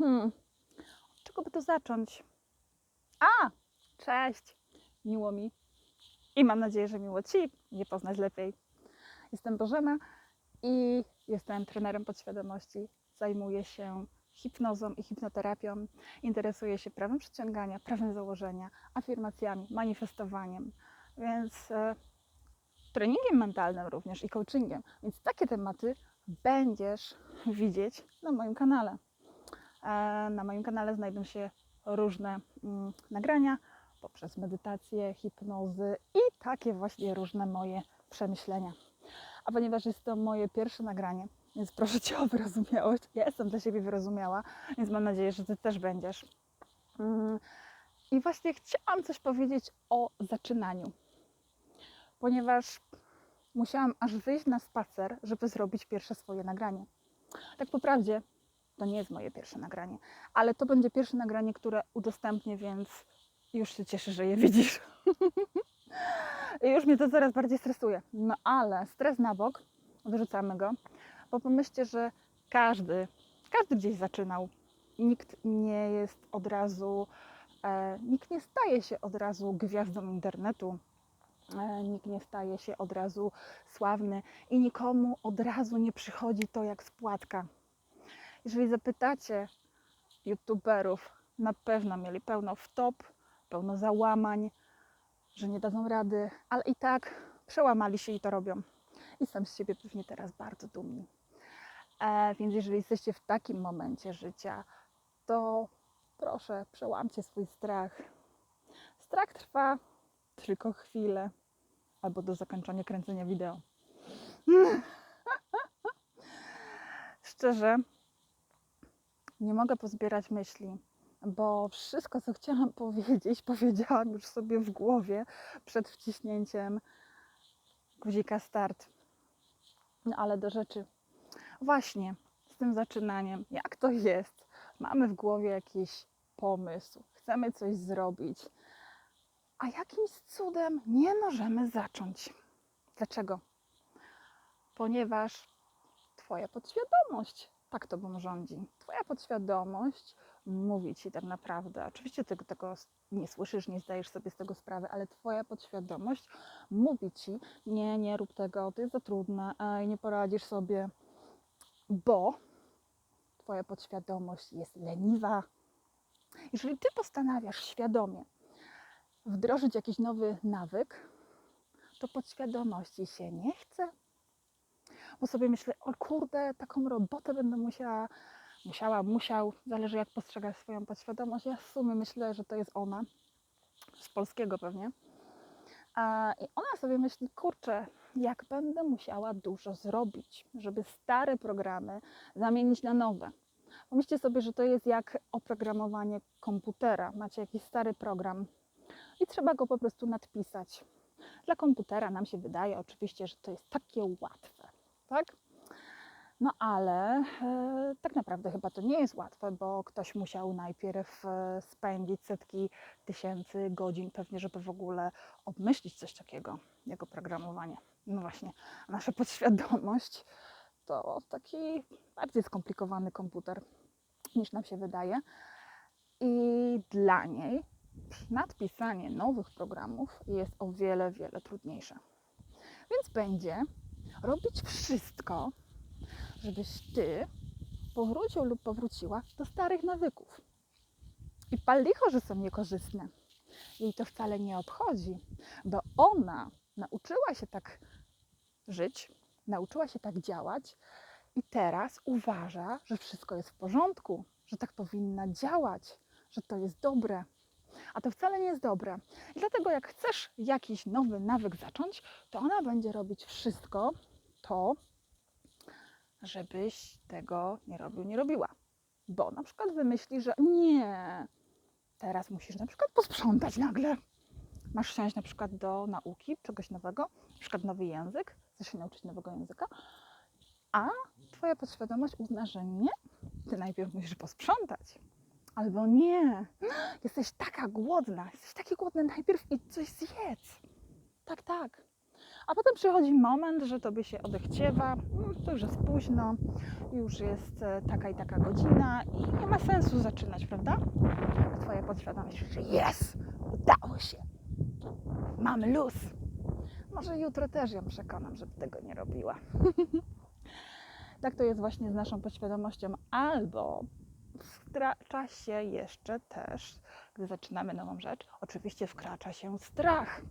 Hmm, od czego by to zacząć? A, cześć, miło mi. I mam nadzieję, że miło Ci mnie poznać lepiej. Jestem Bożena i jestem trenerem podświadomości. Zajmuję się hipnozą i hipnoterapią. Interesuję się prawem przyciągania, prawem założenia, afirmacjami, manifestowaniem, więc e, treningiem mentalnym również i coachingiem. Więc takie tematy będziesz widzieć na moim kanale. Na moim kanale znajdą się różne mm, nagrania poprzez medytację, hipnozy i takie właśnie różne moje przemyślenia. A ponieważ jest to moje pierwsze nagranie, więc proszę Cię o wyrozumiałość. Ja jestem dla siebie wyrozumiała, więc mam nadzieję, że Ty też będziesz. Mm, I właśnie chciałam coś powiedzieć o zaczynaniu, ponieważ musiałam aż wyjść na spacer, żeby zrobić pierwsze swoje nagranie. Tak po prawdzie, to nie jest moje pierwsze nagranie, ale to będzie pierwsze nagranie, które udostępnię, więc już się cieszę, że je widzisz. Już mnie to coraz bardziej stresuje. No ale stres na bok, wyrzucamy go, bo pomyślcie, że każdy, każdy gdzieś zaczynał. Nikt nie jest od razu, e, nikt nie staje się od razu gwiazdą internetu. E, nikt nie staje się od razu sławny i nikomu od razu nie przychodzi to jak z płatka. Jeżeli zapytacie youtuberów, na pewno mieli pełno wtop, pełno załamań, że nie dadzą rady, ale i tak przełamali się i to robią. I są z siebie pewnie teraz bardzo dumni. E, więc jeżeli jesteście w takim momencie życia, to proszę, przełamcie swój strach. Strach trwa tylko chwilę albo do zakończenia kręcenia wideo. Szczerze, nie mogę pozbierać myśli, bo wszystko, co chciałam powiedzieć, powiedziałam już sobie w głowie przed wciśnięciem guzika start. No ale do rzeczy. Właśnie z tym zaczynaniem, jak to jest? Mamy w głowie jakiś pomysł, chcemy coś zrobić, a jakimś cudem nie możemy zacząć. Dlaczego? Ponieważ Twoja podświadomość tak tobą rządzi. Twoja podświadomość mówi ci tak naprawdę. Oczywiście ty tego nie słyszysz, nie zdajesz sobie z tego sprawy, ale twoja podświadomość mówi ci: Nie, nie rób tego, to jest za trudne, ej, nie poradzisz sobie, bo twoja podświadomość jest leniwa. Jeżeli ty postanawiasz świadomie wdrożyć jakiś nowy nawyk, to podświadomości się nie chce, bo sobie myślę, o kurde, taką robotę będę musiała, musiała, musiał, zależy jak postrzega swoją podświadomość. Ja w sumie myślę, że to jest ona, z polskiego pewnie. A, I ona sobie myśli, kurczę, jak będę musiała dużo zrobić, żeby stare programy zamienić na nowe. Pomyślcie sobie, że to jest jak oprogramowanie komputera. Macie jakiś stary program i trzeba go po prostu nadpisać. Dla komputera nam się wydaje oczywiście, że to jest takie łatwe tak? No ale e, tak naprawdę chyba to nie jest łatwe, bo ktoś musiał najpierw e, spędzić setki tysięcy godzin, pewnie, żeby w ogóle obmyślić coś takiego, jak oprogramowanie. No właśnie, nasza podświadomość to taki bardziej skomplikowany komputer niż nam się wydaje. I dla niej nadpisanie nowych programów jest o wiele, wiele trudniejsze. Więc będzie robić wszystko, żebyś ty powrócił lub powróciła do starych nawyków. I pal licho, że są niekorzystne. Jej to wcale nie obchodzi, bo ona nauczyła się tak żyć, nauczyła się tak działać i teraz uważa, że wszystko jest w porządku, że tak powinna działać, że to jest dobre. A to wcale nie jest dobre. I dlatego, jak chcesz jakiś nowy nawyk zacząć, to ona będzie robić wszystko to, żebyś tego nie robił, nie robiła. Bo na przykład wymyśli, że nie, teraz musisz na przykład posprzątać nagle. Masz wsiąść na przykład do nauki czegoś nowego, na przykład nowy język, chcesz się nauczyć nowego języka, a twoja podświadomość uzna, że nie, ty najpierw musisz posprzątać. Albo nie, jesteś taka głodna, jesteś taki głodny, najpierw idź coś zjedz. Tak, tak. A potem przychodzi moment, że tobie się odechciewa, mm, to już jest późno, już jest e, taka i taka godzina i nie ma sensu zaczynać, prawda? Twoja podświadomość że jest, udało się, mamy luz. Może jutro też ją przekonam, żeby tego nie robiła. tak to jest właśnie z naszą podświadomością, albo wkracza się jeszcze też, gdy zaczynamy nową rzecz, oczywiście wkracza się strach.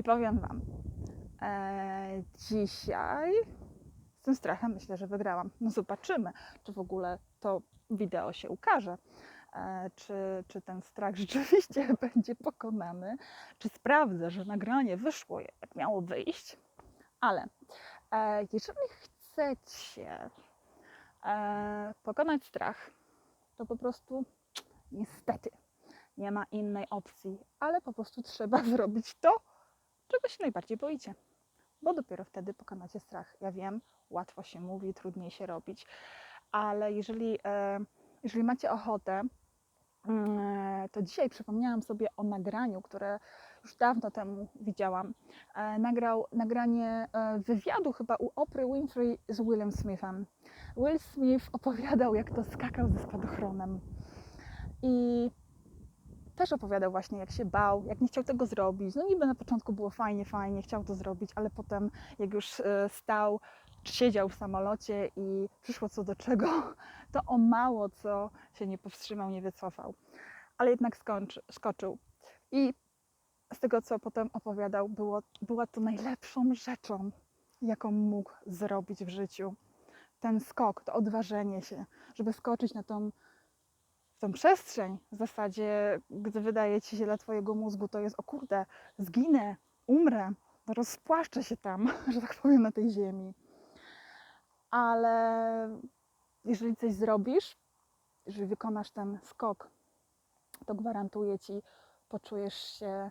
I powiem Wam, e, dzisiaj z tym strachem myślę, że wygrałam. No zobaczymy, czy w ogóle to wideo się ukaże. E, czy, czy ten strach rzeczywiście będzie pokonany, czy sprawdzę, że nagranie wyszło jak miało wyjść. Ale e, jeżeli chcecie e, pokonać strach, to po prostu niestety nie ma innej opcji, ale po prostu trzeba zrobić to, czego się najbardziej boicie, bo dopiero wtedy pokonacie strach. Ja wiem, łatwo się mówi, trudniej się robić, ale jeżeli, e, jeżeli macie ochotę, mm, to dzisiaj przypomniałam sobie o nagraniu, które już dawno temu widziałam. E, nagrał nagranie e, wywiadu chyba u Oprah Winfrey z Willem Smithem. Will Smith opowiadał, jak to skakał ze spadochronem. I też opowiadał właśnie, jak się bał, jak nie chciał tego zrobić. No niby na początku było fajnie, fajnie, chciał to zrobić, ale potem jak już e, stał, czy siedział w samolocie i przyszło co do czego, to o mało co się nie powstrzymał, nie wycofał. Ale jednak skończy, skoczył. I z tego, co potem opowiadał, było, była to najlepszą rzeczą, jaką mógł zrobić w życiu. Ten skok, to odważenie się, żeby skoczyć na tą tą przestrzeń. W zasadzie, gdy wydaje ci się dla twojego mózgu, to jest o kurde, zginę, umrę, rozpłaszczę się tam, że tak powiem, na tej ziemi. Ale jeżeli coś zrobisz, jeżeli wykonasz ten skok, to gwarantuję ci, poczujesz się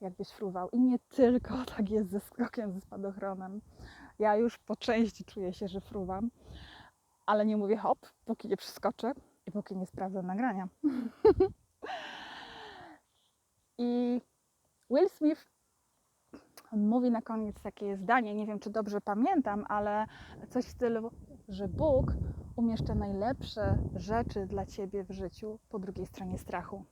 jakbyś fruwał. I nie tylko tak jest ze skokiem, ze spadochronem. Ja już po części czuję się, że fruwam, ale nie mówię hop, póki nie przeskoczę i póki nie sprawdzę nagrania. I Will Smith mówi na koniec takie zdanie, nie wiem czy dobrze pamiętam, ale coś w stylu, że Bóg umieszcza najlepsze rzeczy dla ciebie w życiu po drugiej stronie strachu.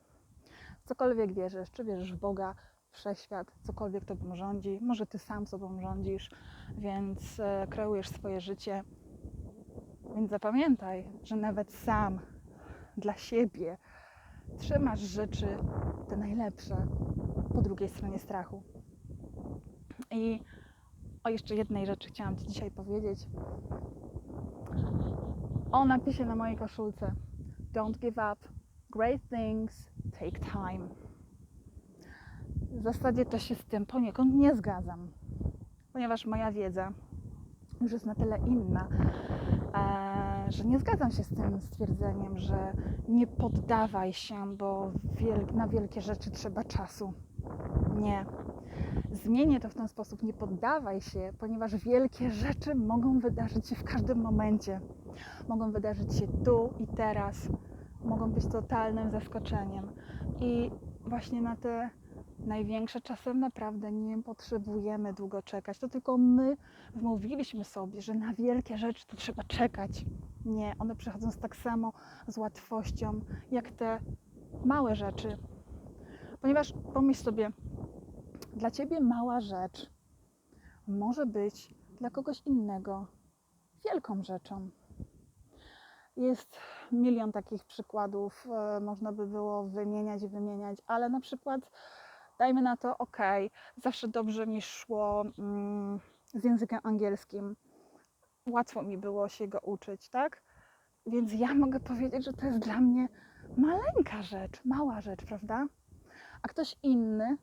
Cokolwiek wierzysz, czy wierzysz w Boga, wszechświat, cokolwiek tobą rządzi, może ty sam sobą rządzisz, więc e, kreujesz swoje życie. Więc zapamiętaj, że nawet sam dla siebie trzymasz rzeczy te najlepsze po drugiej stronie strachu. I o jeszcze jednej rzeczy chciałam Ci dzisiaj powiedzieć. O napisie na mojej koszulce. Don't give up. Great things take time. W zasadzie to się z tym poniekąd nie zgadzam, ponieważ moja wiedza już jest na tyle inna, że nie zgadzam się z tym stwierdzeniem, że nie poddawaj się, bo wiel na wielkie rzeczy trzeba czasu. Nie. Zmienię to w ten sposób, nie poddawaj się, ponieważ wielkie rzeczy mogą wydarzyć się w każdym momencie. Mogą wydarzyć się tu i teraz. Mogą być totalnym zaskoczeniem. I właśnie na te największe czasem naprawdę nie potrzebujemy długo czekać. To tylko my wmówiliśmy sobie, że na wielkie rzeczy to trzeba czekać. Nie, one przychodzą z tak samo z łatwością jak te małe rzeczy. Ponieważ pomyśl sobie, dla ciebie mała rzecz może być dla kogoś innego wielką rzeczą. Jest milion takich przykładów, e, można by było wymieniać, wymieniać, ale na przykład dajmy na to, ok, zawsze dobrze mi szło mm, z językiem angielskim. Łatwo mi było się go uczyć, tak? Więc ja mogę powiedzieć, że to jest dla mnie maleńka rzecz, mała rzecz, prawda? A ktoś inny,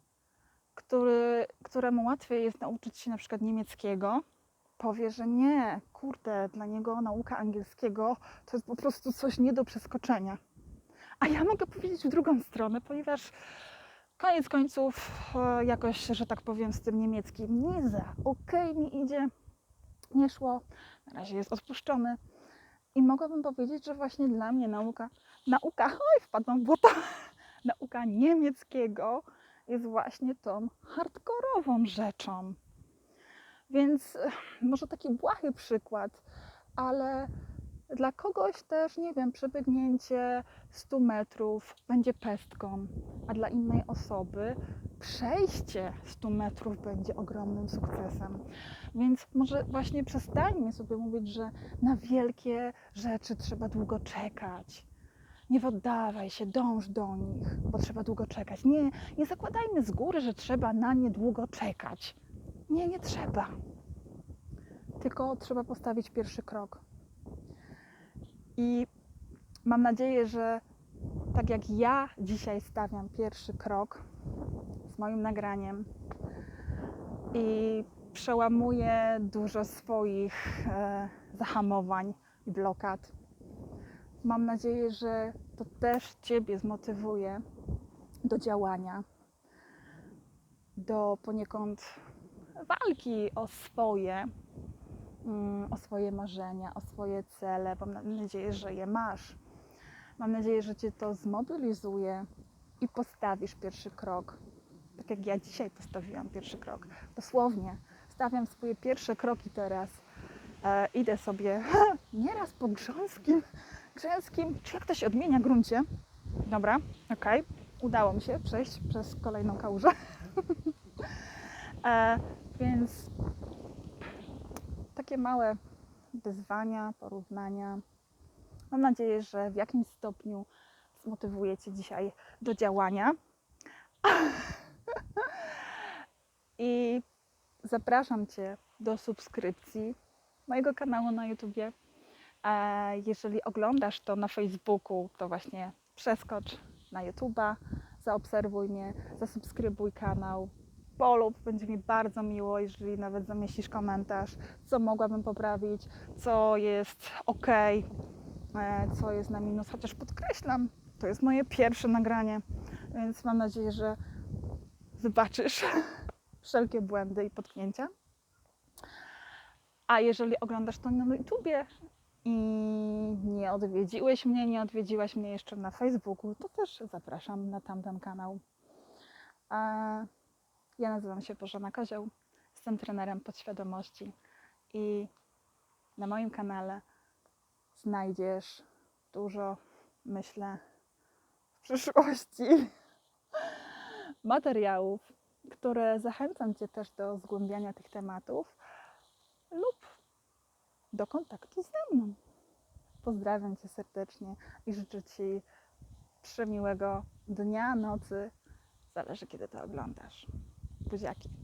który, któremu łatwiej jest nauczyć się na przykład niemieckiego, powie, że nie, kurde, dla niego nauka angielskiego to jest po prostu coś nie do przeskoczenia. A ja mogę powiedzieć w drugą stronę, ponieważ koniec końców e, jakoś, że tak powiem, z tym niemieckim nie za okej okay mi idzie, nie szło, na razie jest odpuszczony. I mogłabym powiedzieć, że właśnie dla mnie nauka, nauka, oj, wpadłam w błoto, nauka niemieckiego jest właśnie tą hardkorową rzeczą. Więc eh, może taki błahy przykład, ale dla kogoś też, nie wiem, przebiegnięcie 100 metrów będzie pestką, a dla innej osoby przejście 100 metrów będzie ogromnym sukcesem. Więc może właśnie przestańmy sobie mówić, że na wielkie rzeczy trzeba długo czekać. Nie poddawaj się, dąż do nich, bo trzeba długo czekać. Nie, nie zakładajmy z góry, że trzeba na nie długo czekać. Nie, nie trzeba. Tylko trzeba postawić pierwszy krok. I mam nadzieję, że tak jak ja dzisiaj stawiam pierwszy krok z moim nagraniem i przełamuję dużo swoich e, zahamowań i blokad, mam nadzieję, że to też Ciebie zmotywuje do działania, do poniekąd walki o swoje, mm, o swoje marzenia, o swoje cele. Mam nadzieję, że je masz. Mam nadzieję, że Cię to zmobilizuje i postawisz pierwszy krok. Tak jak ja dzisiaj postawiłam pierwszy krok. Dosłownie stawiam swoje pierwsze kroki teraz. E, idę sobie nieraz po grząskim, grzęskim, czy jak to się odmienia, gruncie. Dobra, okej. Udało mi się przejść przez kolejną kałużę. e, więc takie małe wyzwania, porównania. Mam nadzieję, że w jakimś stopniu zmotywuję Cię dzisiaj do działania. I zapraszam Cię do subskrypcji mojego kanału na YouTubie. Jeżeli oglądasz to na Facebooku, to właśnie przeskocz na YouTuba, zaobserwuj mnie, zasubskrybuj kanał, polub, będzie mi bardzo miło, jeżeli nawet zamieścisz komentarz, co mogłabym poprawić, co jest ok, e, co jest na minus, chociaż podkreślam, to jest moje pierwsze nagranie, więc mam nadzieję, że wybaczysz wszelkie błędy i potknięcia. A jeżeli oglądasz to na YouTubie i nie odwiedziłeś mnie, nie odwiedziłaś mnie jeszcze na Facebooku, to też zapraszam na tamten kanał. Ja nazywam się Bożena Kozioł, jestem trenerem podświadomości i na moim kanale znajdziesz dużo, myślę, w przyszłości materiałów, które zachęcam Cię też do zgłębiania tych tematów lub do kontaktu ze mną. Pozdrawiam Cię serdecznie i życzę Ci przemiłego dnia, nocy. Zależy, kiedy to oglądasz. Buziaki.